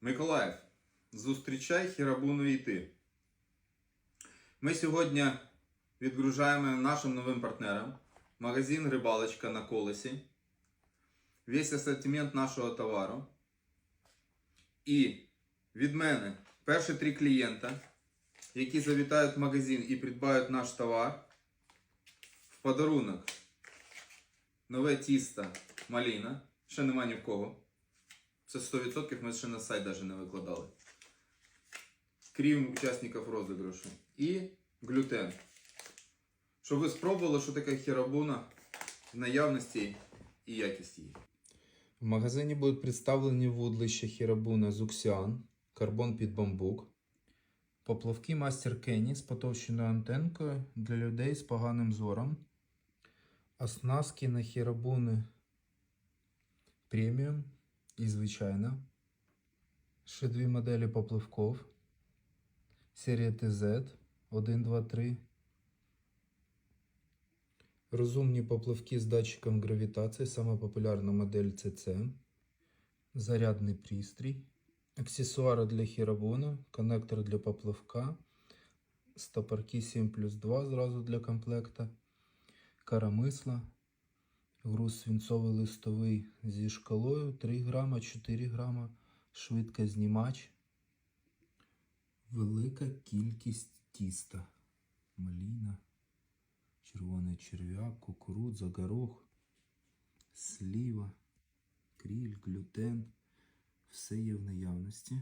Миколаїв, зустрічай Хірабуну і ти. Ми сьогодні відгружаємо нашим новим партнерам магазин Рибалочка на колесі. Весь асортимент нашого товару. І від мене перші три клієнта, які завітають в магазин і придбають наш товар, в подарунок нове тісто маліна. Ще нема ні в кого. Це 100% ми ще на сайт навіть не викладали. Крім учасників розіграшу. І глютен. Щоб ви спробували, що таке хірабуна в наявності і якісті її. В магазині будуть представлені вудлища Хірабуна Зуксіан, карбон під бамбук, поплавки Мастер Кенні з потовщеною антенкою для людей з поганим зором, оснастки на Хірабуни преміум і звичайна, ще дві моделі попливков, серія TZ 1, 2, 3, Розумні попливки з датчиком гравітації, сама популярна модель CC. Зарядний пристрій. Аксесуари для хірабуна, коннектор для попливка, стопорки 7 плюс 2 зразу для комплекта, карамисла, груз свинцовий листовий зі шкалою 3 грама, 4 грама, швидкознімач. Велика кількість тіста. Маліна червоний черв'як, кукурудза, горох, сліва, кріль, глютен. Все є в наявності.